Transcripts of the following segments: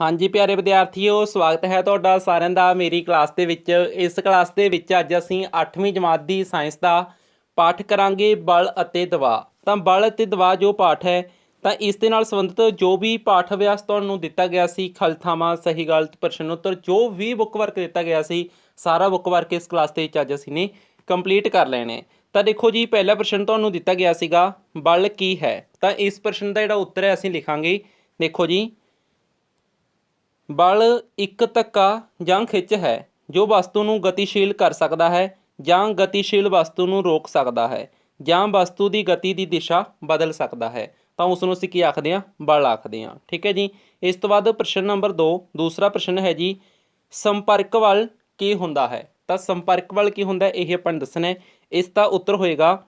ਹਾਂਜੀ, ਪਿਆਰੇ ਵਿਦਿਆਰਥੀਓ, ਸਵਾਗਤ ਹੈ ਤੁਹਾਡਾ ਸਾਰਿਆਂ ਦਾ ਮੇਰੀ ਕਲਾਸ ਦੇ ਵਿੱਚ। ਇਸ ਕਲਾਸ ਦੇ ਵਿੱਚ ਅੱਜ ਅਸੀਂ 8ਵੀਂ ਜਮਾਤ ਦੀ ਸਾਇੰਸ ਦਾ ਪਾਠ ਕਰਾਂਗੇ, ਬਲ ਅਤੇ ਦਬਾਅ। ਤਾਂ ਬਲ ਅਤੇ ਦਬਾਅ ਜੋ ਪਾਠ ਹੈ, ਤਾਂ ਇਸ ਦੇ ਨਾਲ ਸੰਬੰਧਿਤ ਜੋ ਵੀ ਪਾਠ ਅਭਿਆਸ ਤੁਹਾਨੂੰ ਦਿੱਤਾ ਗਿਆ ਸੀ ਖਲਥਾਵਾਂ ਸਹੀ ਗਲਤ, ਪ੍ਰਸ਼ਨ ਉੱਤਰ, ਜੋ ਵੀ ਬੁੱਕ ਵਰਕ ਦਿੱਤਾ ਗਿਆ ਸੀ, ਸਾਰਾ ਬੁੱਕ ਵਰਕ ਇਸ ਕਲਾਸ ਦੇ ਵਿੱਚ ਅੱਜ ਅਸੀਂ ਨੇ ਕੰਪਲੀਟ ਕਰ ਲੈਣੇ ਤਾਂ ਦੇਖੋ ਜੀ, ਪਹਿਲਾ ਪ੍ਰਸ਼ਨ ਤੁਹਾਨੂੰ ਦਿੱਤਾ ਗਿਆ ਸੀਗਾ, ਬਲ ਕੀ ਹੈ? ਤਾਂ ਇਸ ਪ੍ਰਸ਼ਨ ਦਾ ਜਿਹੜਾ ਉੱਤਰ ਹੈ, ਅਸੀਂ ਲਿਖਾਂਗੇ। ਦੇਖੋ ਜੀ ਬਲ ਇੱਕ ਧੱਕਾ ਜਾਂ ਖਿੱਚ ਹੈ, ਜੋ ਵਸਤੂ ਨੂੰ ਗਤੀਸ਼ੀਲ ਕਰ ਸਕਦਾ ਹੈ ਜਾਂ ਗਤੀਸ਼ੀਲ ਵਸਤੂ ਨੂੰ ਰੋਕ ਸਕਦਾ ਹੈ ਜਾਂ ਵਸਤੂ ਦੀ ਗਤੀ ਦੀ ਦਿਸ਼ਾ ਬਦਲ ਸਕਦਾ ਹੈ। ਤਾਂ ਉਸ ਨੂੰ ਅਸੀਂ ਕੀ ਆਖਦੇ ਹਾਂ? ਬਲ ਆਖਦੇ ਹਾਂ। ਠੀਕ ਹੈ ਜੀ? ਇਸ ਤੋਂ ਬਾਅਦ ਪ੍ਰਸ਼ਨ ਨੰਬਰ 2 ਦੂਸਰਾ ਪ੍ਰਸ਼ਨ ਹੈ ਜੀ, ਸੰਪਰਕ ਬਲ ਕੀ ਹੁੰਦਾ ਹੈ? ਤਾਂ ਸੰਪਰਕ ਬਲ ਕੀ ਹੁੰਦਾ ਇਹ ਆਪਾਂ ਨੂੰ ਦੱਸਣਾ ਹੈ। ਇਸ ਦਾ ਉੱਤਰ ਹੋਏਗਾ,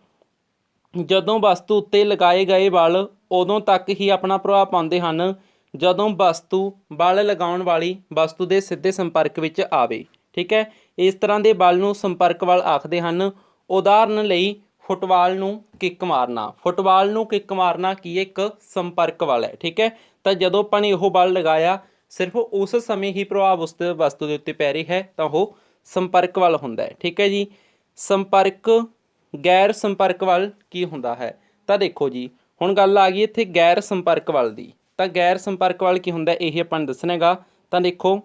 ਜਦੋਂ ਵਸਤੂ ਉੱਤੇ ਲਗਾਏ ਗਏ ਬਲ ਉਦੋਂ ਤੱਕ ਹੀ ਆਪਣਾ ਪ੍ਰਭਾਵ ਪਾਉਂਦੇ ਹਨ ਜਦੋਂ ਵਸਤੂ ਬਲ ਲਗਾਉਣ ਵਾਲੀ ਵਸਤੂ ਦੇ ਸਿੱਧੇ ਸੰਪਰਕ ਵਿੱਚ ਆਵੇ, ਠੀਕ ਹੈ? ਇਸ ਤਰ੍ਹਾਂ ਦੇ ਬਲ ਨੂੰ ਸੰਪਰਕ ਬਲ ਆਖਦੇ ਹਨ। ਉਦਾਹਰਨ ਲਈ, ਫੁੱਟਬਾਲ ਨੂੰ ਕਿੱਕ ਮਾਰਨਾ। ਫੁੱਟਬਾਲ ਨੂੰ ਕਿੱਕ ਮਾਰਨਾ ਕੀ ਇੱਕ ਸੰਪਰਕ ਬਲ ਹੈ, ਠੀਕ ਹੈ? ਤਾਂ ਜਦੋਂ ਆਪਾਂ ਨੇ ਉਹ ਬਲ ਲਗਾਇਆ, ਸਿਰਫ ਉਸ ਸਮੇਂ ਹੀ ਪ੍ਰਭਾਵ ਉਸ ਵਸਤੂ ਦੇ ਉੱਤੇ ਪੈ ਰਿਹਾ ਹੈ, ਤਾਂ ਉਹ ਸੰਪਰਕ ਬਲ ਹੁੰਦਾ ਹੈ, ਠੀਕ ਹੈ ਜੀ? ਸੰਪਰਕ, ਗੈਰ ਸੰਪਰਕ ਬਲ ਕੀ ਹੁੰਦਾ ਹੈ? ਤਾਂ ਦੇਖੋ ਜੀ, ਹੁਣ ਗੱਲ ਆ ਗਈ ਇੱਥੇ ਗੈਰ ਸੰਪਰਕ ਬਲ ਦੀ। ਤਾਂ ਗੈਰ ਸੰਪਰਕ ਬਲ ਕੀ ਹੁੰਦਾ ਹੈ, ਇਹ ਆਪਾਂ ਨੂੰ ਦੱਸਣਾ ਹੈਗਾ। ਤਾਂ ਦੇਖੋ